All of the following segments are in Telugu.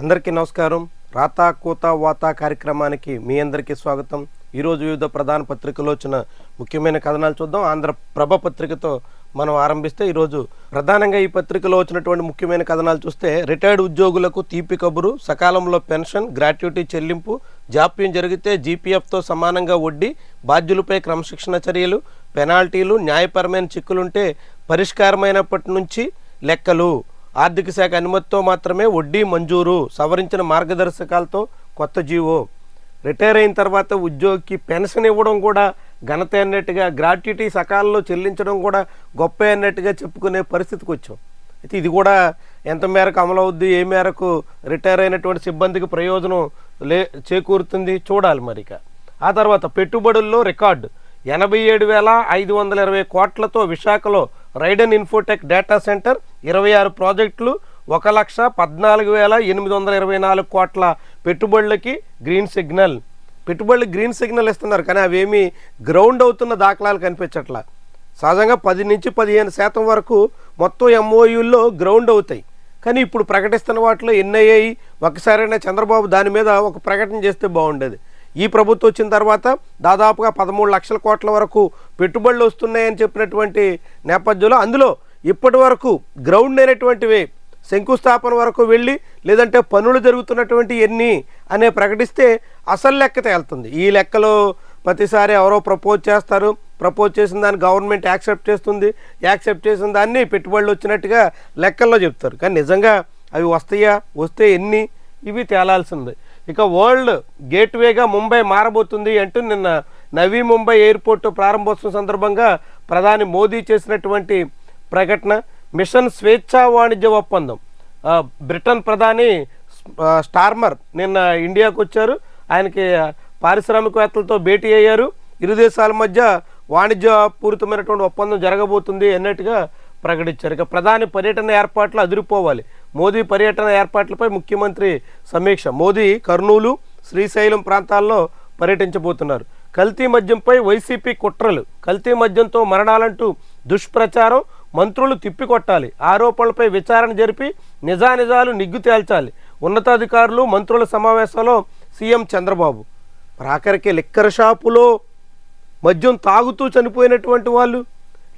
అందరికీ నమస్కారం. రాతా కూత వాత కార్యక్రమానికి మీ అందరికీ స్వాగతం. ఈరోజు వివిధ ప్రధాన పత్రికలో వచ్చిన ముఖ్యమైన కథనాలు చూద్దాం. ఆంధ్ర ప్రభ పత్రికతో మనం ఆరంభిస్తే ఈరోజు ప్రధానంగా ఈ పత్రికలో వచ్చినటువంటి ముఖ్యమైన కథనాలు చూస్తే రిటైర్డ్ ఉద్యోగులకు తీపి కబురు సకాలంలో పెన్షన్ గ్రాట్యుటీ చెల్లింపు జాప్యం జరిగితే జీపీఎఫ్తో సమానంగా వడ్డీ బాధ్యులపై క్రమశిక్షణ చర్యలు పెనాల్టీలు న్యాయపరమైన చిక్కులుంటే పరిష్కారమైనప్పటి నుంచి లెక్కలు. ఆర్థిక శాఖ అనుమతితో మాత్రమే వడ్డీ మంజూరు సవరించిన మార్గదర్శకాలతో కొత్త జీవో. రిటైర్ అయిన తర్వాత ఉద్యోగికి పెన్షన్ ఇవ్వడం కూడా ఘనత అన్నట్టుగా గ్రాట్యుటీ సకాలంలో చెల్లించడం కూడా గొప్ప అన్నట్టుగా చెప్పుకునే పరిస్థితికి వచ్చాం. అయితే ఇది కూడా ఎంత మేరకు అమలవుద్ది ఏ మేరకు రిటైర్ అయినటువంటి సిబ్బందికి ప్రయోజనం లే చేకూరుతుంది చూడాలి మరిక. ఆ తర్వాత పెట్టుబడుల్లో రికార్డు. ఎనభై ఏడు వేల ఐదు వందల ఇరవై కోట్లతో విశాఖలో రైడన్ ఇన్ఫోటెక్ డేటా సెంటర్ ఇరవై ఆరు ప్రాజెక్టులు ఒక లక్ష పద్నాలుగు వేల ఎనిమిది వందల ఇరవై నాలుగు కోట్ల పెట్టుబడులకి గ్రీన్ సిగ్నల్. పెట్టుబడులు గ్రీన్ సిగ్నల్ ఇస్తున్నారు కానీ అవేమీ గ్రౌండ్ అవుతున్న దాఖలాలు కనిపించట్లా. సహజంగా పది నుంచి పదిహేను శాతం వరకు మొత్తం ఎంఓయూల్లో గ్రౌండ్ అవుతాయి. కానీ ఇప్పుడు ప్రకటిస్తున్న వాటిలో ఎన్ని అయ్యాయి ఒకసారైనా చంద్రబాబు దాని మీద ఒక ప్రకటన చేస్తే బాగుండేది. ఈ ప్రభుత్వం వచ్చిన తర్వాత దాదాపుగా పదమూడు లక్షల కోట్ల వరకు పెట్టుబడులు వస్తున్నాయని చెప్పినటువంటి నేపథ్యంలో అందులో ఇప్పటి వరకు గ్రౌండ్ అయినటువంటివి శంకుస్థాపన వరకు వెళ్ళి లేదంటే పనులు జరుగుతున్నటువంటి ఎన్ని అనే ప్రకటిస్తే అసలు లెక్క తేలుతుంది. ఈ లెక్కలో ప్రతిసారి ఎవరో ప్రపోజ్ చేస్తారు. ప్రపోజ్ చేసిన దాన్ని గవర్నమెంట్ యాక్సెప్ట్ చేస్తుంది. యాక్సెప్ట్ చేసిన దాన్ని పెట్టుబడులు వచ్చినట్టుగా లెక్కల్లో చెప్తారు. కానీ నిజంగా అవి వస్తాయా? వస్తే ఎన్ని? ఇవి తేలాల్సింది. ఇక వరల్డ్ గేట్వేగా ముంబై మారబోతుంది అంటూ నిన్న నవీ ముంబై ఎయిర్పోర్టు ప్రారంభోత్సవం సందర్భంగా ప్రధాని మోదీ చేసినటువంటి ప్రకటన మిషన్ స్వేచ్ఛా వాణిజ్య ఒప్పందం. బ్రిటన్ ప్రధాని స్టార్మర్ నిన్న ఇండియాకు వచ్చారు. ఆయనకి పారిశ్రామికవేత్తలతో భేటీ అయ్యారు. ఇరు దేశాల మధ్య వాణిజ్య పూరితమైనటువంటి ఒప్పందం జరగబోతుంది అన్నట్టుగా ప్రకటించారు. ఇక ప్రధాని పర్యటన ఏర్పాట్లు అదిరిపోవాలి. మోదీ పర్యటన ఏర్పాట్లపై ముఖ్యమంత్రి సమీక్ష. మోదీ కర్నూలు శ్రీశైలం ప్రాంతాల్లో పర్యటించబోతున్నారు. కల్తీ మద్యంపై వైసీపీ కుట్రలు. కల్తీ మద్యంతో మరణాలంటూ దుష్ప్రచారం. మంత్రులు తిప్పికొట్టాలి. ఆరోపణలపై విచారణ జరిపి నిజానిజాలు నిగ్గు తేల్చాలి. ఉన్నతాధికారులు మంత్రుల సమావేశంలో సీఎం చంద్రబాబు. ఆఖరికి లిక్కర్ షాపులో మద్యం తాగుతూ చనిపోయినటువంటి వాళ్ళు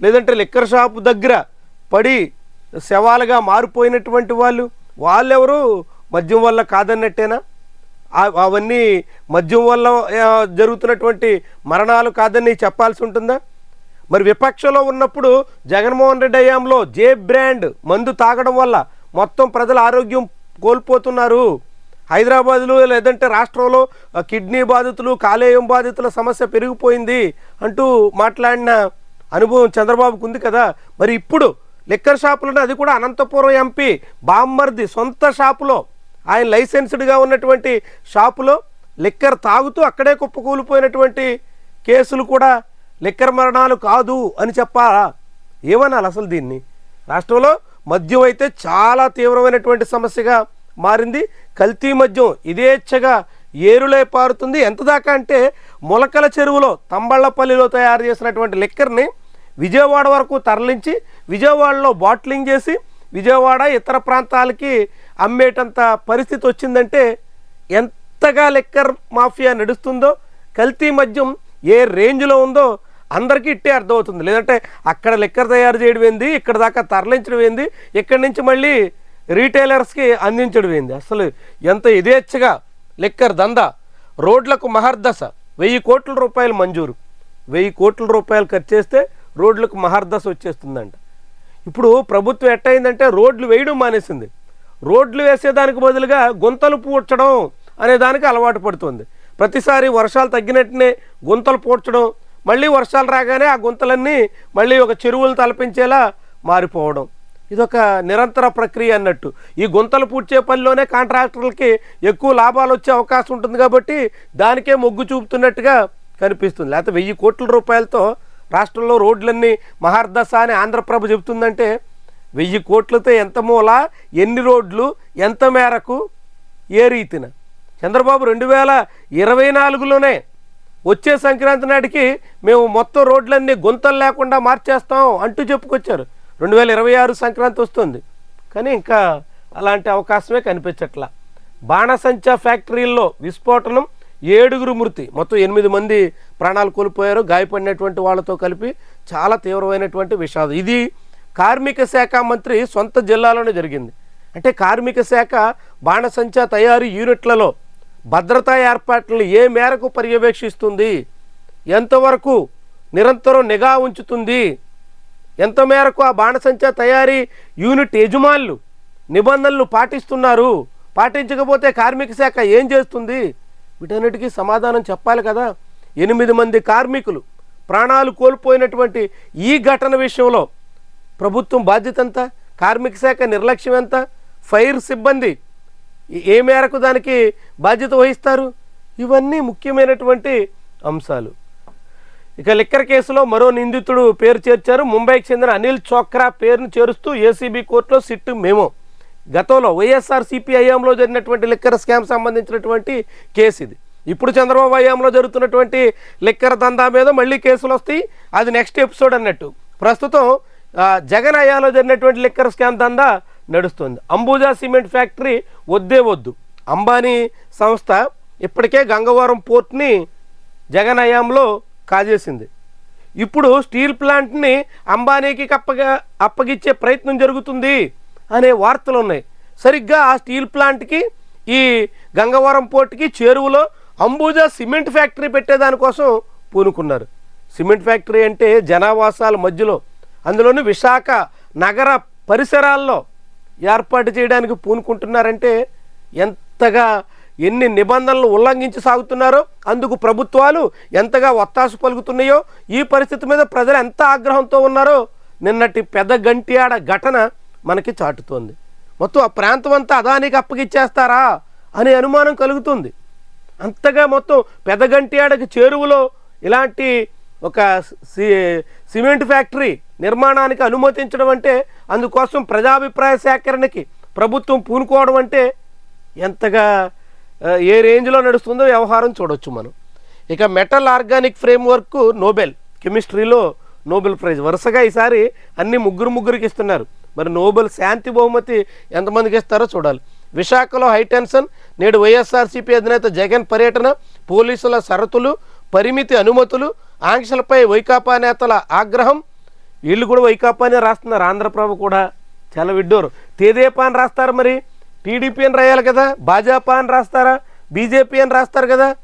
లేదంటే లిక్కర్ షాపు దగ్గర పడి శవాలుగా మారిపోయినటువంటి వాళ్ళు వాళ్ళెవరు? మద్యం వల్ల కాదన్నట్టేనా? అవన్నీ మద్యం వల్ల జరుగుతున్నటువంటి మరణాలు కాదని చెప్పాల్సి ఉంటుందా? మరి విపక్షంలో ఉన్నప్పుడు జగన్మోహన్ రెడ్డి హయాంలో జే బ్రాండ్ మందు తాగడం వల్ల మొత్తం ప్రజల ఆరోగ్యం కోల్పోతున్నారు. హైదరాబాద్లో లేదంటే రాష్ట్రంలో కిడ్నీ బాధితులు కాలేయం బాధితుల సమస్య పెరిగిపోయింది అంటూ మాట్లాడిన అనుభవం చంద్రబాబుకు ఉంది కదా. మరి ఇప్పుడు లిక్కర్ షాపులను అది కూడా అనంతపురం ఎంపీ బామ్మర్ది సొంత షాపులో ఆయన లైసెన్స్డ్గా ఉన్నటువంటి షాపులో లిక్కర్ తాగుతూ అక్కడే కుప్పకూలిపోయినటువంటి కేసులు కూడా లిక్కర్ మరణాలు కాదు అని చెప్పాలా? ఏమనాలి అసలు దీన్ని? రాష్ట్రంలో మద్యం అయితే చాలా తీవ్రమైనటువంటి సమస్యగా మారింది. కల్తీ మద్యం ఇదేచ్ఛగా ఏరులై పారుతుంది. ఎంత దాకా అంటే మొలకల చెరువులో తంబళ్ళపల్లిలో తయారు చేసినటువంటి లిక్కర్ని విజయవాడ వరకు తరలించి విజయవాడలో బాట్లింగ్ చేసి విజయవాడ ఇతర ప్రాంతాలకి అమ్మేటంత పరిస్థితి వచ్చిందంటే ఎంతగా లిక్కర్ మాఫియా నడుస్తుందో కల్తీ మద్యం ఏ రేంజ్లో ఉందో అందరికీ ఇట్టే అర్థమవుతుంది. లేదంటే అక్కడ లిక్కర్ తయారు చేయడం ఏంది ఇక్కడ దాకా తరలించడం ఏంది ఇక్కడి నుంచి మళ్ళీ రీటైలర్స్కి అందించడం ఏంది? అసలు ఎంత యథేచ్ఛగా లిక్కర్ దందా. రోడ్లకు మహర్దశ. వెయ్యి కోట్ల రూపాయలు మంజూరు. వెయ్యి కోట్ల రూపాయలు ఖర్చు చేస్తే రోడ్లకు మహర్దశ వచ్చేస్తుందంట. ఇప్పుడు ప్రభుత్వం ఎట్టయిందంటే రోడ్లు వేయడం మానేసింది. రోడ్లు వేసేదానికి బదులుగా గుంతలు పూడ్చడం అనే దానికి అలవాటు పడుతుంది. ప్రతిసారి వర్షాలు తగ్గినట్టునే గుంతలు పూడ్చడం మళ్ళీ వర్షాలు రాగానే ఆ గుంతలన్నీ మళ్ళీ ఒక చెరువులు తలపించేలా మారిపోవడం. ఇదొక నిరంతర ప్రక్రియ అన్నట్టు. ఈ గుంతలు పూడ్చే పనిలోనే కాంట్రాక్టర్లకి ఎక్కువ లాభాలు వచ్చే అవకాశం ఉంటుంది కాబట్టి దానికే మొగ్గు చూపుతున్నట్టుగా కనిపిస్తుంది. లేకపోతే వెయ్యి కోట్ల రూపాయలతో రాష్ట్రంలో రోడ్లన్నీ మహార్దశ అని ఆంధ్రప్రభ చెబుతుందంటే వెయ్యి కోట్లతో ఎంత మూల ఎన్ని రోడ్లు ఎంత మేరకు ఏ రీతిన? చంద్రబాబు రెండు వేల ఇరవై నాలుగులోనే వచ్చే సంక్రాంతి నాటికి మేము మొత్తం రోడ్లన్నీ గుంతలు లేకుండా మార్చేస్తాం అంటూ చెప్పుకొచ్చారు. రెండు వేల ఇరవై ఆరు సంక్రాంతి వస్తుంది. కానీ ఇంకా అలాంటి అవకాశమే కనిపించట్లా. బాణసంచా ఫ్యాక్టరీల్లో విస్ఫోటనం ఏడుగురు మృతి. మొత్తం ఎనిమిది మంది ప్రాణాలు కోల్పోయారు. గాయపడినటువంటి వాళ్ళతో కలిపి చాలా తీవ్రమైనటువంటి విషాదం. ఇది కార్మిక శాఖ మంత్రి సొంత జిల్లాలోనే జరిగింది. అంటే కార్మిక శాఖ బాణసంచా తయారీ యూనిట్లలో భద్రతా ఏర్పాట్లను ఏ మేరకు పర్యవేక్షిస్తుంది? ఎంతవరకు నిరంతరం నిఘా ఉంచుతుంది? ఎంత మేరకు ఆ బాణసంచా తయారీ యూనిట్ యజమానులు నిబంధనలు పాటిస్తున్నారు? పాటించకపోతే కార్మిక శాఖ ఏం చేస్తుంది? వీటన్నిటికీ సమాధానం చెప్పాలి కదా. ఎనిమిది మంది కార్మికులు ప్రాణాలు కోల్పోయినటువంటి ఈ ఘటన విషయంలో ప్రభుత్వం బాధ్యత ఎంత? కార్మిక శాఖ నిర్లక్ష్యం ఎంత? ఫైర్ సిబ్బంది ఏ- మేరకు దానికి బాధ్యత వహిస్తారు? ఇవన్నీ ముఖ్యమైనటువంటి అంశాలు. ఇక లిక్కర్ కేసులో మరో నిందితుడు పేరు చేర్చారు. ముంబైకి చెందిన అనిల్ చోక్రా పేరును చేరుస్తూ ఏసీబీ కోర్టులో సిట్టు మేమో. గతంలో వైఎస్ఆర్ సిపి హయాంలో జరిగినటువంటి లిక్కర్ స్కామ్ సంబంధించినటువంటి కేసు ఇది. ఇప్పుడు చంద్రబాబు హయాంలో జరుగుతున్నటువంటి లిక్కర్ దందా మీద మళ్ళీ కేసులు వస్తాయి. అది నెక్స్ట్ ఎపిసోడ్ అన్నట్టు. ప్రస్తుతం జగన్ హయాంలో జరిగినటువంటి లిక్కర్ స్కామ్ దందా నడుస్తుంది. అంబుజా సిమెంట్ ఫ్యాక్టరీ వద్దే వద్దు. అంబానీ సంస్థ ఇప్పటికే గంగవరం పోర్ట్ని జగన్ హయాంలో కాజేసింది. ఇప్పుడు స్టీల్ ప్లాంట్ని అంబానీకి అప్పగా అప్పగిచ్చే ప్రయత్నం జరుగుతుంది అనే వార్తలు ఉన్నాయి. సరిగ్గా ఆ స్టీల్ ప్లాంట్కి ఈ గంగవరం పోర్టుకి చేరువలో అంబుజా సిమెంట్ ఫ్యాక్టరీ పెట్టేదానికోసం పూనుకున్నారు. సిమెంట్ ఫ్యాక్టరీ అంటే జనావాసాల మధ్యలో అందులోని విశాఖ నగర పరిసరాల్లో ఏర్పాటు చేయడానికి పూనుకుంటున్నారంటే ఎంతగా ఎన్ని నిబంధనలు ఉల్లంఘించి సాగుతున్నారో అందుకు ప్రభుత్వాలు ఎంతగా ఒత్తాసు పలుకుతున్నాయో ఈ పరిస్థితి మీద ప్రజలు ఎంత ఆగ్రహంతో ఉన్నారో నిన్నటి పెద్ద గంటియాడ ఘటన మనకి చాటుతోంది. మొత్తం ఆ ప్రాంతం అంతా అదానికి అప్పగిచ్చేస్తారా అనే అనుమానం కలుగుతుంది. అంతగా మొత్తం పెదగంటియాడకి చేరువలో ఇలాంటి ఒక సి- సిమెంట్ ఫ్యాక్టరీ నిర్మాణానికి అనుమతించడం అంటే అందుకోసం ప్రజాభిప్రాయ సేకరణకి ప్రభుత్వం పూనుకోవడం అంటే ఎంతగా ఏ రేంజ్లో నడుస్తుందో వ్యవహారం చూడొచ్చు మనం. ఇక మెటల్ ఆర్గానిక్ ఫ్రేమ్వర్క్ నోబెల్ కెమిస్ట్రీలో నోబెల్ ప్రైజ్. వరుసగా ఈసారి అన్ని ముగ్గురు ముగ్గురికి ఇస్తున్నారు. మరి నోబెల్ శాంతి బహుమతి ఎంతమందికి ఇస్తారో చూడాలి. విశాఖలో హైటెన్షన్ నేడు వైఎస్ఆర్సీపీ అధినేత జగన్ పర్యటన పోలీసుల షరతులు పరిమితి అనుమతులు ఆంక్షలపై వైకాపా నేతల ఆగ్రహం వీళ్ళు కూడా వైకాపానే రాస్తున్నారు. ఆంధ్రప్రభ కూడా చాలా విడ్డోరు. తేదేపా అని రాస్తారు మరి. టీడీపీ అని రాయాలి కదా. భాజపా అని రాస్తారా? బీజేపీ అని రాస్తారు కదా.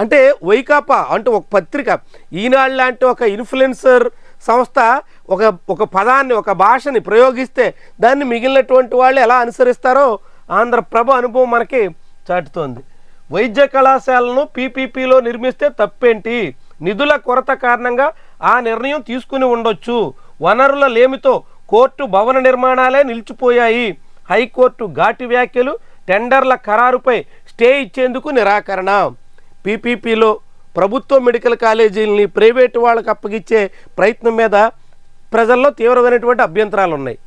అంటే వైకాపా అంటే ఒక పత్రిక. ఈనాడు లాంటి ఒక ఇన్ఫ్లుయెన్సర్ సంస్థ ఒక ఒక పదాన్ని ఒక భాషని ప్రయోగిస్తే దాన్ని మిగిలినటువంటి వాళ్ళు ఎలా అనుసరిస్తారో ఆంధ్రప్రభ అనుభవం మనకి చాటుతోంది. వైద్య కళాశాలను పీపీపీలో నిర్మిస్తే తప్పేంటి? నిధుల కొరత కారణంగా ఆ నిర్ణయం తీసుకుని ఉండొచ్చు. వనరుల లేమితో కోర్టు భవన నిర్మాణాలే నిలిచిపోయాయి. హైకోర్టు ఘాటి వ్యాఖ్యలు టెండర్ల ఖరారుపై స్టే ఇచ్చేందుకు నిరాకరణ. పీపీపీలో ప్రభుత్వ మెడికల్ కాలేజీలని ప్రైవేటు వాళ్ళకి అప్పగిచ్చే ప్రయత్నం మీద ప్రజల్లో తీవ్రమైనటువంటి అభ్యంతరాలు ఉన్నాయి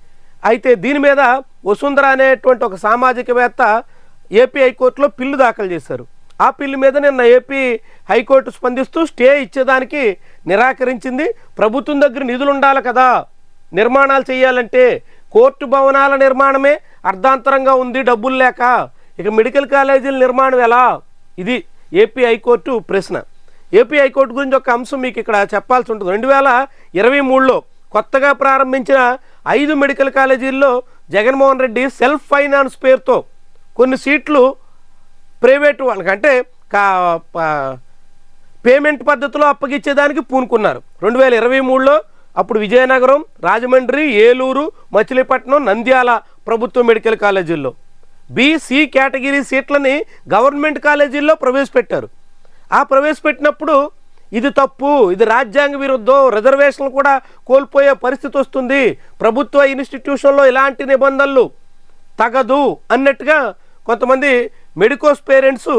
అయితే దీని మీద వసుంధర అనేటువంటి ఒక సామాజికవేత్త ఏపీ హైకోర్టులో పిల్లు దాఖలు చేశారు. ఆ పిల్లి మీద నిన్న ఏపీ హైకోర్టు స్పందిస్తూ స్టే ఇచ్చేదానికి నిరాకరించింది. ప్రభుత్వం దగ్గర నిధులు ఉండాలి కదా. నిర్మాణాలు చేయాలంటే కోర్టు భవనాల నిర్మాణమే అర్ధాంతరంగా ఉంది డబ్బులు లేక. ఇక మెడికల్ కాలేజీల నిర్మాణం ఎలా? ఇది ఏపీ హైకోర్టు ప్రశ్న. ఏపీ హైకోర్టు గురించి ఒక అంశం మీకు ఇక్కడ చెప్పాల్సి ఉంటుంది. రెండు వేల ఇరవై మూడులో కొత్తగా ప్రారంభించిన ఐదు మెడికల్ కాలేజీల్లో జగన్మోహన్ రెడ్డి సెల్ఫ్ ఫైనాన్స్ పేరుతో కొన్ని సీట్లు ప్రైవేటు వాళ్ళకంటే పేమెంట్ పద్ధతిలో అప్పగించేదానికి పూనుకున్నారు. రెండు వేల ఇరవై మూడులో అప్పుడు విజయనగరం రాజమండ్రి ఏలూరు మచిలీపట్నం నంద్యాల ప్రభుత్వ మెడికల్ కాలేజీల్లో. బీసీ కేటగిరీ సీట్లని గవర్నమెంట్ కాలేజీల్లో ప్రవేశపెట్టారు. ఆ ప్రవేశపెట్టినప్పుడు ఇది తప్పు ఇది రాజ్యాంగ విరుద్ధం రిజర్వేషన్లు కూడా కోల్పోయే పరిస్థితి వస్తుంది. ప్రభుత్వ ఇన్స్టిట్యూషన్లో ఇలాంటి నిబంధనలు తగదు అన్నట్టుగా కొంతమంది మెడికోస్ పేరెంట్స్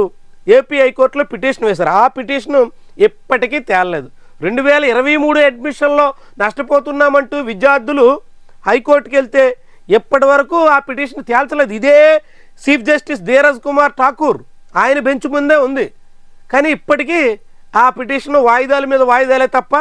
ఏపీ హైకోర్టులో పిటిషన్ వేశారు. ఆ పిటిషన్ ఇప్పటికీ తేలలేదు. రెండు వేల ఇరవై మూడు అడ్మిషన్లో నష్టపోతున్నామంటూ విద్యార్థులు హైకోర్టుకి వెళ్తే ఎప్పటి వరకు ఆ పిటిషన్ తేల్చలేదు. ఇదే చీఫ్ జస్టిస్ ధీరజ్ కుమార్ ఠాకూర్ ఆయన బెంచ్ ముందే ఉంది. కానీ ఇప్పటికీ ఆ పిటిషన్ వాయిదాల మీద వాయిదాలే తప్ప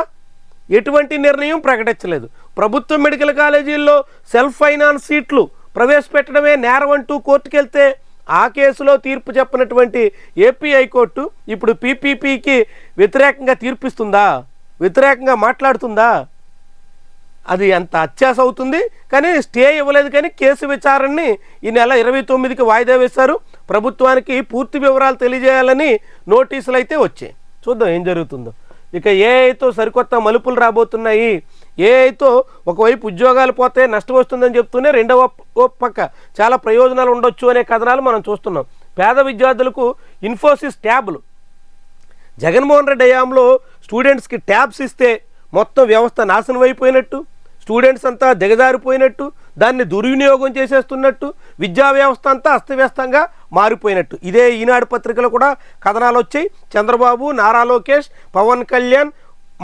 ఎటువంటి నిర్ణయం ప్రకటించలేదు. ప్రభుత్వ మెడికల్ కాలేజీల్లో సెల్ఫ్ ఫైనాన్స్ సీట్లు ప్రవేశపెట్టడమే నేరం అంటూ కోర్టుకెళ్తే ఆ కేసులో తీర్పు చెప్పినటువంటి ఏపీ హైకోర్టు ఇప్పుడు పీపీపీకి వ్యతిరేకంగా తీర్పిస్తుందా? వ్యతిరేకంగా మాట్లాడుతుందా? అది ఎంత అత్యాస అవుతుంది? కానీ స్టే ఇవ్వలేదు కానీ కేసు విచారణని ఈ నెల ఇరవై తొమ్మిదికి వాయిదా వేశారు. ప్రభుత్వానికి పూర్తి వివరాలు తెలియజేయాలని నోటీసులు అయితే వచ్చాయి. చూద్దాం ఏం జరుగుతుందో. ఇక ఏఐతో సరికొత్త మలుపులు రాబోతున్నాయి. ఏఐతో ఒకవైపు ఉద్యోగాలు పోతే నష్టం వస్తుందని చెప్తూనే రెండవ పక్క చాలా ప్రయోజనాలు ఉండొచ్చు అనే కథనాలు మనం చూస్తున్నాం. పేద విద్యార్థులకు ఇన్ఫోసిస్ ట్యాబ్లు. జగన్మోహన్ రెడ్డి హయాంలో స్టూడెంట్స్కి ట్యాబ్స్ ఇస్తే మొత్తం వ్యవస్థ నాశనం అయిపోయినట్టు స్టూడెంట్స్ అంతా దిగజారిపోయినట్టు దాన్ని దుర్వినియోగం చేసేస్తున్నట్టు విద్యా వ్యవస్థ అంతా అస్తవ్యస్తంగా మారిపోయినట్టు. ఇదే ఈనాడు పత్రికలో కూడా కథనాలు వచ్చాయి. చంద్రబాబు నారా లోకేష్ పవన్ కళ్యాణ్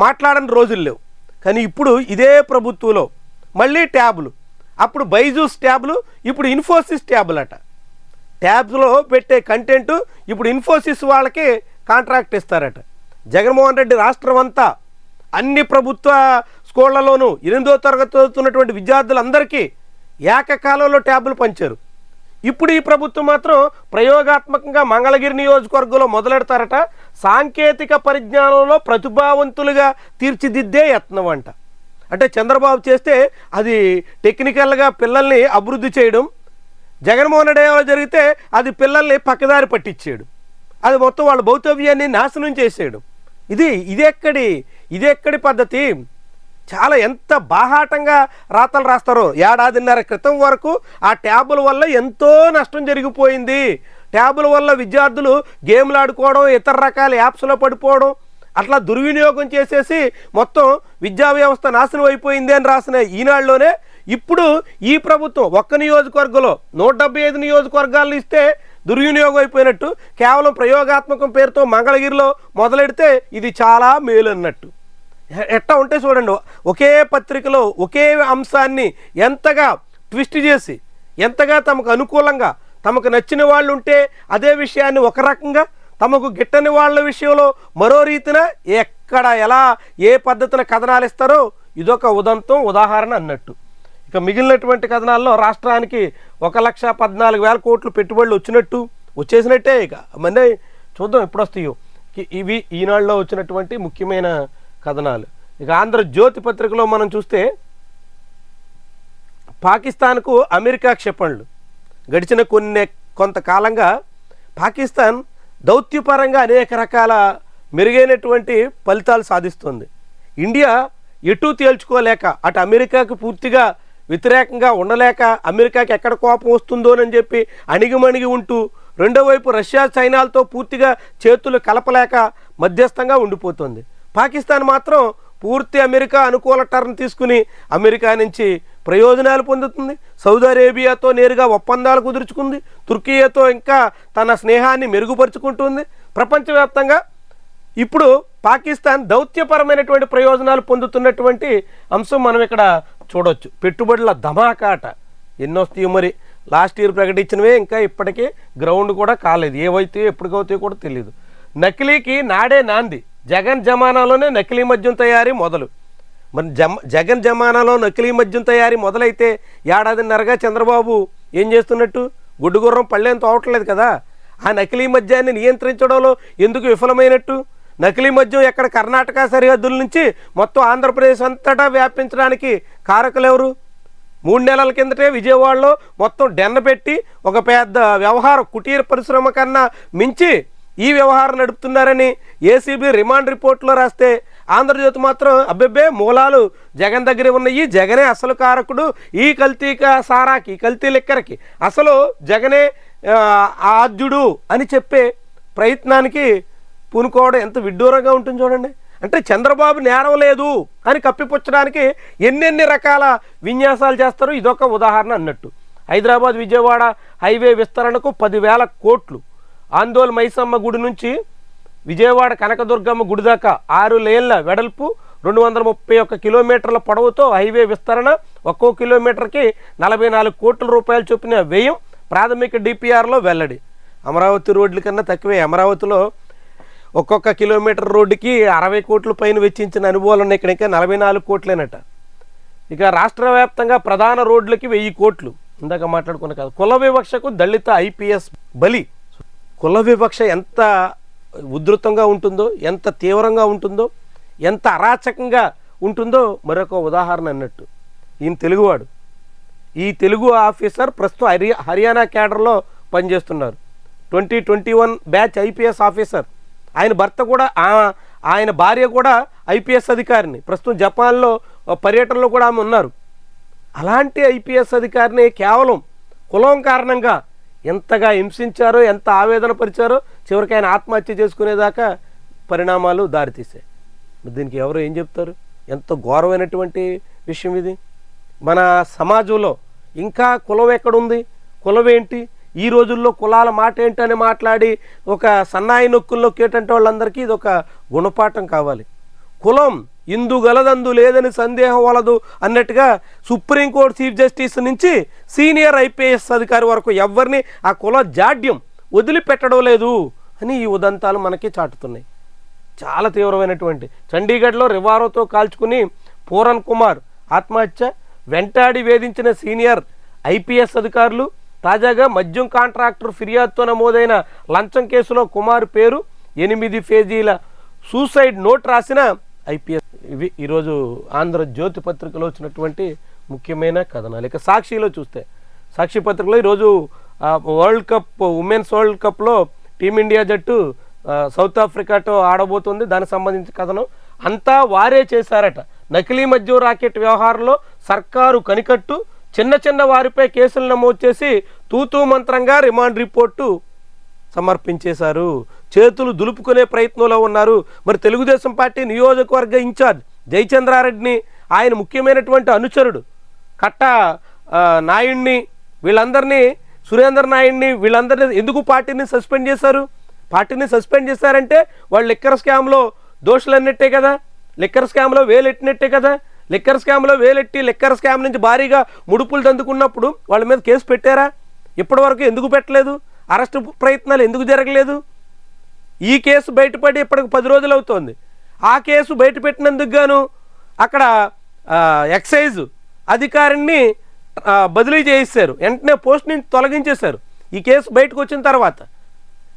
మాట్లాడని రోజులు లేవు. కానీ ఇప్పుడు ఇదే ప్రభుత్వంలో మళ్ళీ ట్యాబ్లు. అప్పుడు బైజూస్ ట్యాబ్లు ఇప్పుడు ఇన్ఫోసిస్ ట్యాబ్లు అట ట్యాబ్స్లో పెట్టే కంటెంట్ ఇప్పుడు ఇన్ఫోసిస్ వాళ్ళకి కాంట్రాక్ట్ ఇస్తారట. జగన్మోహన్ రెడ్డి రాష్ట్రం అంతా అన్ని ప్రభుత్వ స్కూళ్ళలోనూ ఎనిమిదో తరగతి చదువుతున్నటువంటి విద్యార్థులందరికీ ఏకకాలంలో ట్యాబ్లు పంచారు. ఇప్పుడు ఈ ప్రభుత్వం మాత్రం ప్రయోగాత్మకంగా మంగళగిరి నియోజకవర్గంలో మొదలెడతారట. సాంకేతిక పరిజ్ఞానంలో ప్రతిభావంతులుగా తీర్చిదిద్దే యత్నం అంట. అంటే చంద్రబాబు చేస్తే అది టెక్నికల్గా పిల్లల్ని అభివృద్ధి చేయడం జగన్మోహన్ రెడ్డి జరిగితే అది పిల్లల్ని పక్కదారి పట్టించాడు అది మొత్తం వాళ్ళ భౌతవ్యాన్ని నాశనం చేసేయడం. ఇది ఇదెక్కడి ఇదెక్కడి పద్ధతి? చాలా ఎంత బాహాటంగా రాతలు రాస్తారో. ఏడాదిన్నర క్రితం వరకు ఆ ట్యాబుల వల్ల ఎంతో నష్టం జరిగిపోయింది. ట్యాబుల వల్ల విద్యార్థులు గేమ్లు ఆడుకోవడం ఇతర రకాల యాప్స్లో పడిపోవడం అట్లా దుర్వినియోగం చేసేసి మొత్తం విద్యా వ్యవస్థ నాశనం అయిపోయింది అని రాసిన ఈనాడులోనే ఇప్పుడు ఈ ప్రభుత్వం ఒక్క నియోజకవర్గంలో నూట డెబ్బై ఐదు నియోజకవర్గాలను ఇస్తే దుర్వినియోగం అయిపోయినట్టు కేవలం ప్రయోగాత్మకం పేరుతో మంగళగిరిలో మొదలెడితే ఇది చాలా మేలు అన్నట్టు ఎట్టా ఉంటే చూడండి ఒకే పత్రికలో ఒకే అంశాన్ని ఎంతగా ట్విస్ట్ చేసి ఎంతగా తమకు అనుకూలంగా తమకు నచ్చిన వాళ్ళు ఉంటే అదే విషయాన్ని ఒక రకంగా తమకు గిట్టని వాళ్ళ విషయంలో మరో రీతిన ఎక్కడ ఎలా ఏ పద్ధతిన కథనాలు ఇస్తారో ఇదొక ఉదంతం ఉదాహరణ అన్నట్టు. ఇక మిగిలినటువంటి కథనాల్లో రాష్ట్రానికి ఒక లక్ష పద్నాలుగు వేల కోట్లు పెట్టుబడులు వచ్చినట్టు వచ్చేసినట్టే ఇక. మన చూద్దాం ఎప్పుడు వస్తాయో ఇవి ఈనాడులో వచ్చినటువంటి ముఖ్యమైన కథనాలు. ఇక ఆంధ్రజ్యోతి పత్రికలో మనం చూస్తే పాకిస్తాన్కు అమెరికా క్షిపణులు. గడిచిన కొన్ని కొంతకాలంగా పాకిస్తాన్ దౌత్యపరంగా అనేక రకాల మెరుగైనటువంటి ఫలితాలు సాధిస్తుంది. ఇండియా ఎటు తేల్చుకోలేక అటు అమెరికాకు పూర్తిగా వ్యతిరేకంగా ఉండలేక అమెరికాకి ఎక్కడ కోపం వస్తుందోనని చెప్పి అణిగిమణిగి ఉంటూ రెండో వైపు రష్యా చైనాలతో పూర్తిగా చేతులు కలపలేక మధ్యస్థంగా ఉండిపోతుంది. పాకిస్తాన్ మాత్రం పూర్తి అమెరికా అనుకూల టర్న్ తీసుకుని అమెరికా నుంచి ప్రయోజనాలు పొందుతుంది. సౌదీ అరేబియాతో నేరుగా ఒప్పందాలు కుదుర్చుకుంది. తుర్కియాతో ఇంకా తన స్నేహాన్ని మెరుగుపరుచుకుంటుంది. ప్రపంచవ్యాప్తంగా ఇప్పుడు పాకిస్తాన్ దౌత్యపరమైనటువంటి ప్రయోజనాలు పొందుతున్నటువంటి అంశం మనం ఇక్కడ చూడొచ్చు. పెట్టుబడుల ధమాకాట. ఎన్నో మరి. లాస్ట్ ఇయర్ ప్రకటించినవే ఇంకా ఇప్పటికీ గ్రౌండ్ కూడా కాలేదు. ఏవైతే ఎప్పటికవుతాయో కూడా తెలియదు నకిలీకి నాడే నాంది. జగన్ జమానాలోనే నకిలీ మద్యం తయారీ మొదలు. మరి జమ జగన్ జమానాలో నకిలీ మద్యం తయారీ మొదలైతే ఏడాదిన్నరగా చంద్రబాబు ఏం చేస్తున్నట్టు? గుడ్డుగుర్రం పళ్ళేం తోవట్లేదు కదా? ఆ నకిలీ మద్యాన్ని నియంత్రించడంలో ఎందుకు విఫలమైనట్టు? నకిలీ మద్యం ఎక్కడ కర్ణాటక సరిహద్దుల నుంచి మొత్తం ఆంధ్రప్రదేశ్ అంతటా వ్యాపించడానికి కారకులెవరు? మూడు నెలల కిందటే విజయవాడలో మొత్తం డెన్న పెట్టి ఒక పెద్ద వ్యవహారం కుటీర పరిశ్రమ కన్నా మించి ఈ వ్యవహారం నడుపుతున్నారని ఏసీబీ రిమాండ్ రిపోర్ట్లో రాస్తే ఆంధ్రజ్యోతి మాత్రం అబ్బెబ్బే మూలాలు. జగన్ దగ్గర ఉన్నాయి జగనే అసలు కారకుడు. ఈ కల్తీ సారాకి కల్తీ లెక్కరకి అసలు జగనే ఆద్యుడు అని చెప్పే ప్రయత్నానికి పూనుకోవడం ఎంత విడ్డూరంగా ఉంటుంది చూడండి. అంటే చంద్రబాబు నేరం లేదు అని కప్పిపుచ్చడానికి ఎన్నెన్ని రకాల విన్యాసాలు చేస్తారు ఇదొక ఉదాహరణ అన్నట్టు. హైదరాబాద్ విజయవాడ హైవే విస్తరణకు పదివేల కోట్లు. ఆందోళన మైసమ్మ గుడి నుంచి విజయవాడ కనకదుర్గమ్మ గుడి దాకా ఆరు లేన్ల వెడల్పు రెండు వందల ముప్పై ఒక్క కిలోమీటర్ల పొడవుతో హైవే విస్తరణ. ఒక్కో కిలోమీటర్కి నలభై నాలుగు కోట్ల రూపాయలు చొప్పున వ్యయం ప్రాథమిక డిపిఆర్లో వెల్లడి. అమరావతి రోడ్ల కన్నా తక్కువే. అమరావతిలో ఒక్కొక్క కిలోమీటర్ రోడ్డుకి అరవై కోట్ల పైన వెచ్చించిన అనుభవాలు ఉన్నాయి. ఇక్కడ ఇంకా నలభై నాలుగు కోట్లేనట. ఇక రాష్ట్ర వ్యాప్తంగా ప్రధాన రోడ్లకి వెయ్యి కోట్లు. ఇందాక మాట్లాడుకున్న కదా కుల వివక్షకు దళిత ఐపీఎస్ బలి కుల వివక్ష ఎంత ఉధృతంగా ఉంటుందో ఎంత తీవ్రంగా ఉంటుందో ఎంత అరాచకంగా ఉంటుందో మరొక ఉదాహరణ అన్నట్టు. ఈయన తెలుగువాడు. ఈ తెలుగు ఆఫీసర్ ప్రస్తుతం హరి హర్యానా క్యాడర్లో పనిచేస్తున్నారు. Twenty twenty one batch IPS officer. ఆయన భర్త కూడా ఆ- ఆయన భార్య కూడా ఐపీఎస్ అధికారిని. ప్రస్తుతం జపాన్లో పర్యటనలో కూడా ఆమె ఉన్నారు. అలాంటి ఐపీఎస్ అధికారిని కేవలం కులం కారణంగా ఎంతగా హింసించారో ఎంత ఆవేదన పరిచారో చివరికి ఆయన ఆత్మహత్య చేసుకునేదాకా పరిణామాలు దారితీసాయి దీనికి ఎవరు ఏం చెప్తారు? ఎంత ఘోరమైనటువంటి విషయం ఇది. మన సమాజంలో ఇంకా కులం ఎక్కడుంది? కులం ఏంటి? ఈ రోజుల్లో కులాల మాట ఏంటని మాట్లాడి ఒక సన్నాయి నొక్కుల్లో నొక్కేటంటే వాళ్ళందరికీ ఇది ఒక గుణపాఠం కావాలి. కులం ఇందు గలదందు లేదని సందేహం వలదు అన్నట్టుగా సుప్రీంకోర్టు చీఫ్ జస్టిస్ నుంచి సీనియర్ ఐపీఎస్ అధికారి వరకు ఎవరిని ఆ కుల జాడ్యం వదిలిపెట్టడం లేదు అని ఈ ఉదంతాలు మనకి చాటుతున్నాయి. చాలా తీవ్రమైనటువంటి. చండీగఢ్లో రివారోతో కాల్చుకుని పూరన్ కుమార్ ఆత్మహత్య వెంటాడి వేధించిన సీనియర్ ఐపీఎస్ అధికారులు తాజాగా మద్యం కాంట్రాక్టర్ ఫిర్యాదుతో నమోదైన లంచం కేసులో కుమార్ పేరు ఎనిమిది పేజీల సూసైడ్ నోట్ రాసిన ఐపీఎస్ ఇవి ఈరోజు ఆంధ్రజ్యోతి పత్రికలో వచ్చినటువంటి ముఖ్యమైన కథనాలు. ఇక సాక్షిలో చూస్తే సాక్షి పత్రికలో ఈరోజు వరల్డ్ కప్ ఉమెన్స్ వరల్డ్ కప్లో టీమిండియా జట్టు సౌత్ ఆఫ్రికాతో ఆడబోతుంది. దానికి సంబంధించిన కథనం అంతా వారే చేశారట. నకిలీ మద్యం రాకెట్ వ్యవహారంలో సర్కారు కనికట్టు చిన్న చిన్న వారిపై కేసులు నమోదు చేసి తూతూ మంత్రంగా రిమాండ్ రిపోర్టు సమర్పించేశారు. చేతులు దులుపుకునే ప్రయత్నంలో ఉన్నారు. మరి తెలుగుదేశం పార్టీ నియోజకవర్గ ఇన్ఛార్జ్ జయచంద్రారెడ్డిని ఆయన ముఖ్యమైనటువంటి అనుచరుడు. కట్ట ఆ, నాయుడిని వీళ్ళందరినీ సురేందర్ నాయుడిని వీళ్ళందరినీ ఎందుకు పార్టీని సస్పెండ్ చేశారు? పార్టీని సస్పెండ్ చేశారంటే వాళ్ళు లిక్కర్ స్కామ్లో దోషులు అన్నట్టే కదా? లిక్కర్ స్కామ్లో వేలెట్టినట్టే కదా? లిక్కర్ స్కామ్లో వేలెట్టి లిక్కర్ స్కామ్ నుంచి భారీగా ముడుపులు దందుకున్నప్పుడు వాళ్ళ మీద కేసు పెట్టారా? ఇప్పటివరకు ఎందుకు పెట్టలేదు? అరెస్ట్ ప్రయత్నాలు ఎందుకు జరగలేదు? ఈ కేసు బయటపడి ఇప్పటికి పది రోజులు అవుతోంది. ఆ కేసు బయట పెట్టినందుకు గాను అక్కడ ఎక్సైజ్ అధికారిని బదిలీ చేయిస్తారు. వెంటనే పోస్ట్ నుంచి తొలగించేశారు. ఈ కేసు బయటకు వచ్చిన తర్వాత.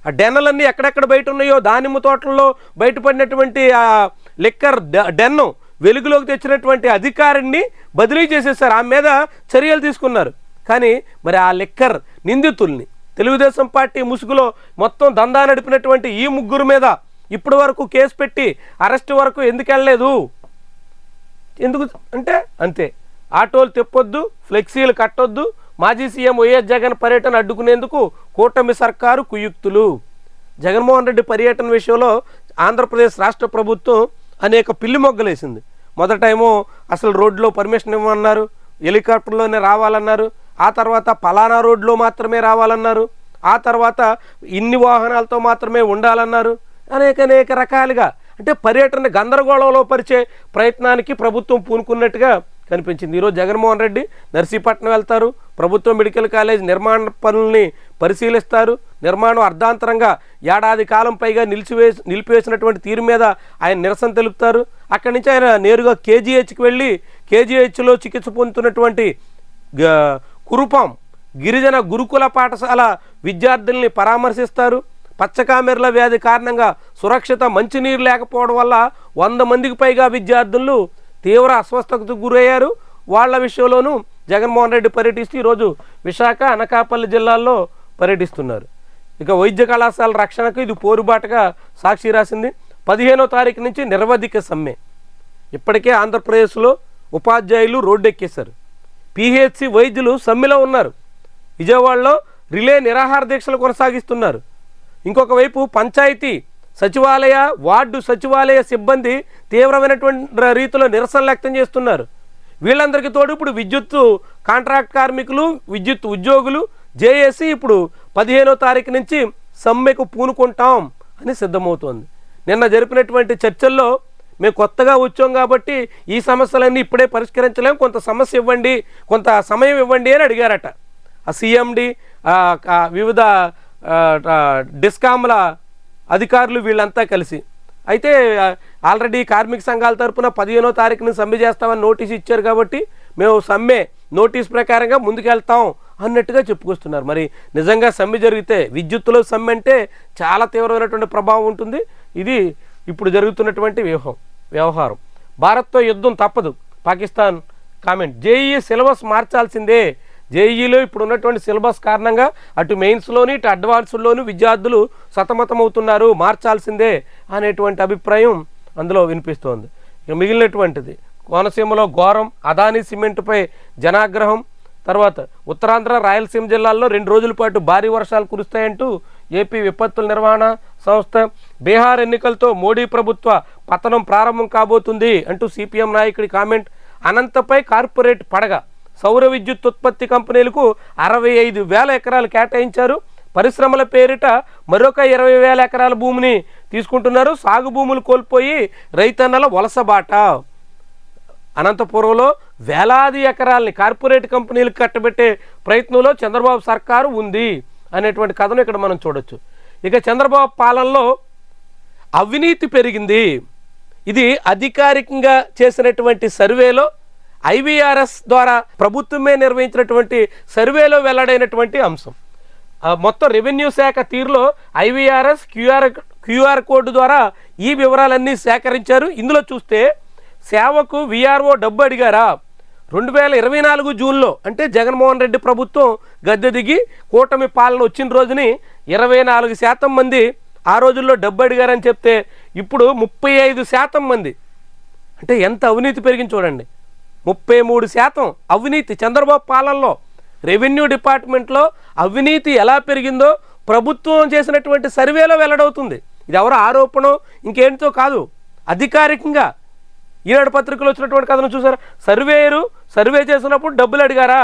ఆ డెన్నలన్నీ ఎక్కడెక్కడ బయట ఉన్నాయో దానిమ్మ తోటల్లో బయటపడినటువంటి ఆ లిక్కర్ డె- డెన్ను వెలుగులోకి తెచ్చినటువంటి అధికారిని బదిలీ చేసేసారు ఆమె మీద చర్యలు తీసుకున్నారు. కానీ మరి ఆ లిక్కర్ నిందితుల్ని తెలుగుదేశం పార్టీ ముసుగులో మొత్తం దందా నడిపినటువంటి ఈ ముగ్గురు మీద ఇప్పటి వరకు కేసు పెట్టి అరెస్ట్ వరకు ఎందుకు వెళ్ళలేదు? ఎందుకు అంటే అంతే. ఆటోలు తెప్పొద్దు ఫ్లెక్సీలు కట్టొద్దు మాజీ సీఎం వైఎస్ జగన్ పర్యటన అడ్డుకునేందుకు కూటమి సర్కారు కుయుక్తులు. జగన్మోహన్ రెడ్డి పర్యటన విషయంలో ఆంధ్రప్రదేశ్ రాష్ట్ర ప్రభుత్వం అనేక పిల్లి మొగ్గలేసింది. మొదటేమో అసలు రోడ్లో పర్మిషన్ ఇవ్వమన్నారు హెలికాప్టర్లోనే రావాలన్నారు ఆ తర్వాత పలానా రోడ్లో మాత్రమే రావాలన్నారు. ఆ తర్వాత ఇన్ని వాహనాలతో మాత్రమే ఉండాలన్నారు. అనేక అనేక రకాలుగా. అంటే పర్యటన గందరగోళంలో పరిచే ప్రయత్నానికి ప్రభుత్వం పూనుకున్నట్టుగా కనిపించింది. ఈరోజు జగన్మోహన్ రెడ్డి నర్సీపట్నం వెళ్తారు. ప్రభుత్వ మెడికల్ కాలేజ్ నిర్మాణ పనుల్ని పరిశీలిస్తారు. నిర్మాణం అర్ధాంతరంగా ఏడాది కాలం పైగా నిలిచివేసి నిలిపివేసినటువంటి తీరు మీద ఆయన నిరసన తెలుపుతారు. అక్కడి నుంచి ఆయన నేరుగా కేజీహెచ్కి వెళ్ళి కేజీహెచ్లో చికిత్స పొందుతున్నటువంటి కురుపాం. గిరిజన గురుకుల పాఠశాల విద్యార్థుల్ని పరామర్శిస్తారు. పచ్చకామెర్ల వ్యాధి కారణంగా సురక్షిత మంచినీరు లేకపోవడం వల్ల వంద మందికి పైగా విద్యార్థులు తీవ్ర అస్వస్థతకు గురయ్యారు. వాళ్ళ విషయంలోనూ జగన్మోహన్ రెడ్డి పర్యటిస్తూ ఈరోజు విశాఖ అనకాపల్లి జిల్లాల్లో పర్యటిస్తున్నారు. ఇక వైద్య కళాశాల రక్షణకు ఇది పోరుబాటుగా సాక్షి రాసింది. పదిహేనో తారీఖు నుంచి నిరవధిక సమ్మె. ఇప్పటికే ఆంధ్రప్రదేశ్లో ఉపాధ్యాయులు రోడ్డెక్కేశారు. పిహెచ్సి వైద్యులు సమ్మెలో ఉన్నారు. విజయవాడలో రిలే నిరాహార దీక్షలు కొనసాగిస్తున్నారు. ఇంకొక వైపు పంచాయతీ సచివాలయ వార్డు సచివాలయ సిబ్బంది తీవ్రమైనటువంటి రీతిలో నిరసన వ్యక్తం చేస్తున్నారు. వీళ్ళందరికీ తోడు ఇప్పుడు విద్యుత్ కాంట్రాక్ట్ కార్మికులు విద్యుత్ ఉద్యోగులు జేఏసీ ఇప్పుడు పదిహేనో తారీఖు నుంచి సమ్మెకు పూనుకుంటాం అని సిద్ధమవుతోంది. నిన్న జరిపినటువంటి చర్చల్లో మేము కొత్తగా వచ్చాం కాబట్టి ఈ సమస్యలన్నీ ఇప్పుడే పరిష్కరించలేము కొంత సమస్య ఇవ్వండి కొంత సమయం ఇవ్వండి అని అడిగారట. ఆ సీఎండి వివిధ డిస్కామ్ల అధికారులు వీళ్ళంతా కలిసి. అయితే ఆల్రెడీ కార్మిక సంఘాల తరపున పదిహేనో తారీఖున సమ్మె చేస్తామని నోటీస్ ఇచ్చారు కాబట్టి మేము సమ్మె నోటీస్ ప్రకారంగా ముందుకెళ్తాం అన్నట్టుగా చెప్పుకొస్తున్నారు. మరి నిజంగా సమ్మె జరిగితే విద్యుత్తులో సమ్మె అంటే చాలా తీవ్రమైనటువంటి ప్రభావం ఉంటుంది. ఇది ఇప్పుడు జరుగుతున్నటువంటి వ్యూహం వ్యవహారం. భారత్తో యుద్ధం తప్పదు. పాకిస్తాన్ కామెంట్ జేఈ సిలబస్ మార్చాల్సిందే. జేఈలో ఇప్పుడు ఉన్నటువంటి సిలబస్ కారణంగా అటు మెయిన్స్లోని ఇటు అడ్వాన్స్లోని విద్యార్థులు సతమతమవుతున్నారు. మార్చాల్సిందే అనేటువంటి అభిప్రాయం అందులో వినిపిస్తోంది. ఇక మిగిలినటువంటిది కోనసీమలో ఘోరం అదానీ సిమెంట్పై జనాగ్రహం తర్వాత ఉత్తరాంధ్ర రాయలసీమ జిల్లాల్లో రెండు రోజుల పాటు భారీ వర్షాలు కురుస్తాయంటూ ఏపీ విపత్తుల నిర్వహణ సంస్థ బీహార్ ఎన్నికలతో మోడీ ప్రభుత్వ పతనం ప్రారంభం కాబోతుంది అంటూ సిపిఎం నాయకుడి కామెంట్. అనంతపై కార్పొరేట్ పడగ. సౌర విద్యుత్ ఉత్పత్తి కంపెనీలకు అరవై ఐదు వేల ఎకరాలు కేటాయించారు. పరిశ్రమల పేరిట మరొక ఇరవై వేల ఎకరాల భూమిని తీసుకుంటున్నారు. సాగు భూములు కోల్పోయి రైతన్నల వలసబాట అనంతపురంలో వేలాది ఎకరాల్ని కార్పొరేట్ కంపెనీలకు కట్టబెట్టే ప్రయత్నంలో చంద్రబాబు సర్కారు ఉంది. అనేటువంటి కథను ఇక్కడ మనం చూడొచ్చు. ఇక చంద్రబాబు పాలనలో అవినీతి పెరిగింది. ఇది అధికారికంగా చేసినటువంటి సర్వేలో ఐవీఆర్ఎస్ ద్వారా ప్రభుత్వమే నిర్వహించినటువంటి సర్వేలో వెల్లడైనటువంటి అంశం. మొత్తం రెవెన్యూ శాఖ తీరులో ఐవీఆర్ఎస్ క్యూఆర్ క్యూఆర్ కోడ్ ద్వారా ఈ వివరాలన్నీ సేకరించారు. ఇందులో చూస్తే సేవకు విఆర్ఓ డబ్బు అడిగారా? రెండు వేల ఇరవై నాలుగు జూన్లో అంటే జగన్మోహన్ రెడ్డి ప్రభుత్వం గద్దె దిగి కూటమి పాలన వచ్చిన రోజుని ఇరవై నాలుగు శాతం మంది ఆ రోజుల్లో డబ్బు అడిగారని చెప్తే ఇప్పుడు ముప్పై ఐదు శాతం మంది. అంటే ఎంత అవినీతి పెరిగింది చూడండి. ముప్పై మూడు శాతం అవినీతి. చంద్రబాబు పాలనలో రెవెన్యూ డిపార్ట్మెంట్లో అవినీతి ఎలా పెరిగిందో ప్రభుత్వం చేసినటువంటి సర్వేలో వెల్లడవుతుంది. ఇది ఎవరో ఆరోపణ ఇంకేంటితో కాదు. అధికారికంగా ఈనాడు పత్రికలో వచ్చినటువంటి కథను చూసారా? సర్వేయరు సర్వే చేసినప్పుడు డబ్బులు అడిగారా?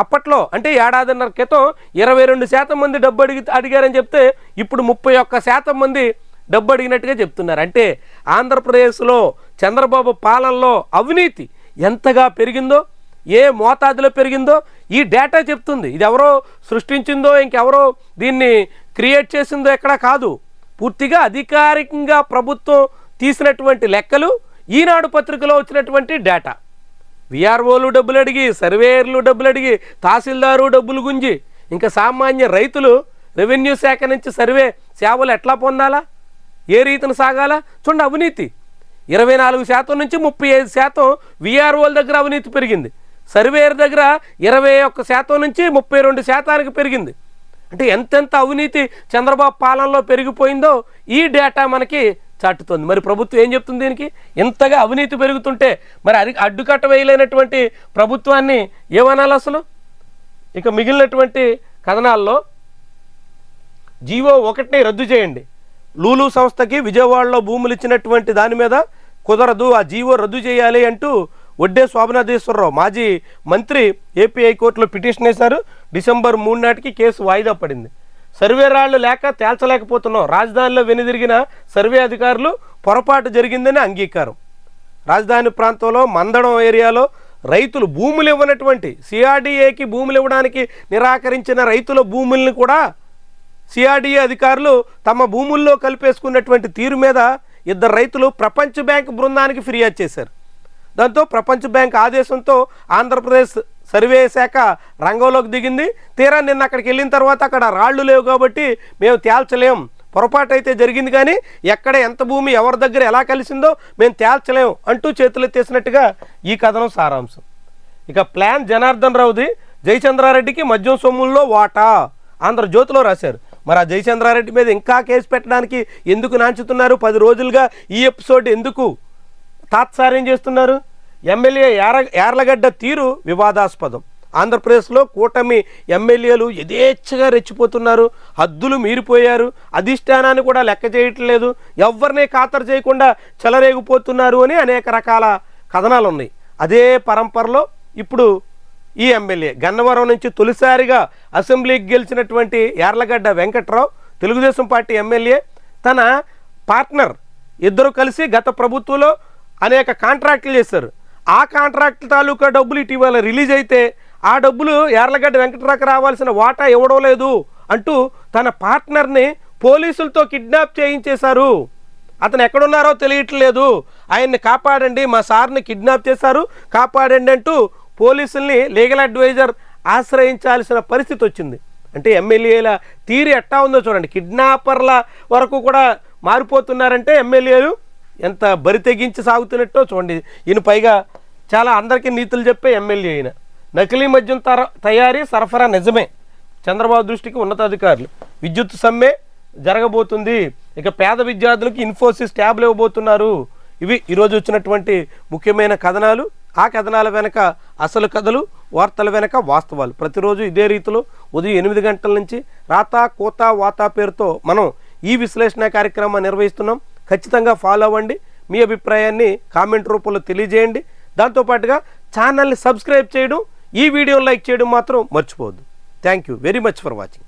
అప్పట్లో అంటే ఏడాదిన్నర క్రితం ఇరవై రెండు శాతం మంది డబ్బు అడిగి అడిగారని చెప్తే ఇప్పుడు ముప్పై ఒక్క శాతం మంది డబ్బు అడిగినట్టుగా చెప్తున్నారు. అంటే ఆంధ్రప్రదేశ్లో చంద్రబాబు పాలనలో అవినీతి ఎంతగా పెరిగిందో ఏ మోతాదులో పెరిగిందో ఈ డేటా చెప్తుంది. ఇది ఎవరో సృష్టించిందో ఇంకెవరో దీన్ని క్రియేట్ చేసిందో ఎక్కడా కాదు. పూర్తిగా అధికారికంగా ప్రభుత్వం తీసినటువంటి లెక్కలు ఈనాడు పత్రికలో వచ్చినటువంటి డేటా. విఆర్ఓలు డబ్బులు అడిగి సర్వేయర్లు డబ్బులు అడిగి తహసీల్దారు డబ్బులు గుంజి ఇంకా సామాన్య రైతులు రెవెన్యూ శాఖ నుంచి సర్వే సేవలు ఎట్లా పొందాలా? ఏ రీతిని సాగాలా? చూడండి అవినీతి. ఇరవై నాలుగు శాతం నుంచి ముప్పై ఐదు శాతం విఆర్ఓల దగ్గర అవినీతి పెరిగింది. సర్వేయర్ దగ్గర ఇరవై ఒక్క శాతం నుంచి ముప్పై రెండు శాతానికి పెరిగింది. అంటే ఎంతెంత అవినీతి చంద్రబాబు పాలనలో పెరిగిపోయిందో ఈ డేటా మనకి చాటుతోంది. మరి ప్రభుత్వం ఏం చెప్తుంది దీనికి? ఇంతగా అవినీతి పెరుగుతుంటే మరి అది అడ్డుకట్ట వేయలేనటువంటి ప్రభుత్వాన్ని ఏమనాలి అసలు? ఇక మిగిలినటువంటి కథనాల్లో జీవో ఒకటిని రద్దు చేయండి. లూలు సంస్థకి విజయవాడలో భూములు ఇచ్చినటువంటి దాని మీద కుదరదు ఆ జీవో రద్దు చేయాలి అంటూ వడ్డే శోభనాథేశ్వరరావు మాజీ మంత్రి ఏపీ హైకోర్టులో పిటిషన్ వేశారు. డిసెంబర్ మూడు నాటికి కేసు వాయిదా పడింది. సర్వే రాళ్ళు లేక తేల్చలేకపోతున్నాం. రాజధానిలో వెనుదిరిగిన సర్వే అధికారులు పొరపాటు జరిగిందని అంగీకారం. రాజధాని ప్రాంతంలో మందడం ఏరియాలో రైతులు భూములు ఇవ్వనటువంటి సిఆర్డీఏకి భూములు ఇవ్వడానికి నిరాకరించిన రైతుల భూముల్ని కూడా సిఆర్డీఏ అధికారులు తమ భూముల్లో కలిపేసుకున్నటువంటి తీరు మీద ఇద్దరు రైతులు ప్రపంచ బ్యాంక్ బృందానికి ఫిర్యాదు చేశారు. దాంతో ప్రపంచ బ్యాంక్ ఆదేశంతో ఆంధ్రప్రదేశ్ సర్వే శాఖ రంగంలోకి దిగింది. తీరా నిన్న అక్కడికి వెళ్ళిన తర్వాత అక్కడ రాళ్ళు లేవు కాబట్టి మేము తేల్చలేం. పొరపాటు అయితే జరిగింది కానీ ఎక్కడ ఎంత భూమి ఎవరి దగ్గర ఎలా కలిసిందో మేము తేల్చలేం అంటూ చేతులెత్తేసినట్టుగా ఈ కథనం సారాంశం. ఇక ప్లాన్ జనార్దన్ రావుది జయచంద్రారెడ్డికి మద్యం సొమ్ముల్లో వాటా ఆంధ్రజ్యోతిలో రాశారు. మరి ఆ జయచంద్రారెడ్డి మీద ఇంకా కేసు పెట్టడానికి ఎందుకు నాంచుతున్నారు? పది రోజులుగా ఈ ఎపిసోడ్ ఎందుకు తాత్సార్యం చేస్తున్నారు? ఎమ్మెల్యే యార యార్లగడ్డ తీరు వివాదాస్పదం. ఆంధ్రప్రదేశ్లో కూటమి ఎమ్మెల్యేలు యథేచ్ఛగా రెచ్చిపోతున్నారు హద్దులు మీరిపోయారు అధిష్టానాన్ని కూడా లెక్క చేయట్లేదు ఎవరిని ఖాతరు చేయకుండా చెలరేగిపోతున్నారు అని అనేక రకాల కథనాలు ఉన్నాయి అదే పరంపరలో ఇప్పుడు ఈ ఎమ్మెల్యే గన్నవరం నుంచి తొలిసారిగా అసెంబ్లీకి గెలిచినటువంటి యార్లగడ్డ వెంకట్రావు తెలుగుదేశం పార్టీ ఎమ్మెల్యే తన పార్ట్నర్ ఇద్దరు కలిసి గత ప్రభుత్వంలో అనేక కాంట్రాక్టులు చేశారు. ఆ కాంట్రాక్ట్ తాలూకా డబ్బులు ఇటీవల రిలీజ్ అయితే ఆ డబ్బులు యార్లగడ్డ వెంకటరాకు రావాల్సిన వాటా ఇవ్వడం లేదు అంటూ తన పార్ట్నర్ని పోలీసులతో కిడ్నాప్ చేయించేశారు. అతను ఎక్కడున్నారో తెలియట్లేదు. ఆయన్ని కాపాడండి మా సార్ని కిడ్నాప్ చేశారు. కాపాడండి అంటూ పోలీసుల్ని లీగల్ అడ్వైజర్ ఆశ్రయించాల్సిన పరిస్థితి వచ్చింది. అంటే ఎమ్మెల్యేల తీరు ఎట్టా ఉందో చూడండి. కిడ్నాపర్ల వరకు కూడా మారిపోతున్నారంటే ఎమ్మెల్యేలు ఎంత బరి తెగించి సాగుతున్నట్టో చూడండి. ఈయన పైగా చాలా అందరికీ నీతులు చెప్పే ఎమ్మెల్యే అయిన నకిలీ మద్యం తర తయారీ సరఫరా నిజమే. చంద్రబాబు దృష్టికి ఉన్నతాధికారులు. విద్యుత్ సమ్మె జరగబోతుంది. ఇక పేద విద్యార్థులకు ఇన్ఫోసిస్ ట్యాబ్లు ఇవ్వబోతున్నారు. ఇవి ఈరోజు వచ్చినటువంటి ముఖ్యమైన కథనాలు. ఆ కథనాల వెనక అసలు కథలు వార్తల వెనక వాస్తవాలు. ప్రతిరోజు ఇదే రీతిలో ఉదయం ఎనిమిది గంటల నుంచి రాతా కోతా వాతా పేరుతో మనం ఈ విశ్లేషణ కార్యక్రమాన్ని నిర్వహిస్తున్నాం. ఖచ్చితంగా ఫాలో అవ్వండి. మీ అభిప్రాయాన్ని కామెంట్ రూపంలో తెలియజేయండి. దాంతోపాటుగా ఛానల్ని సబ్స్క్రైబ్ చేయడం ఈ వీడియో లైక్ చేయడం మాత్రం మర్చిపోవద్దు. Thank you very much for watching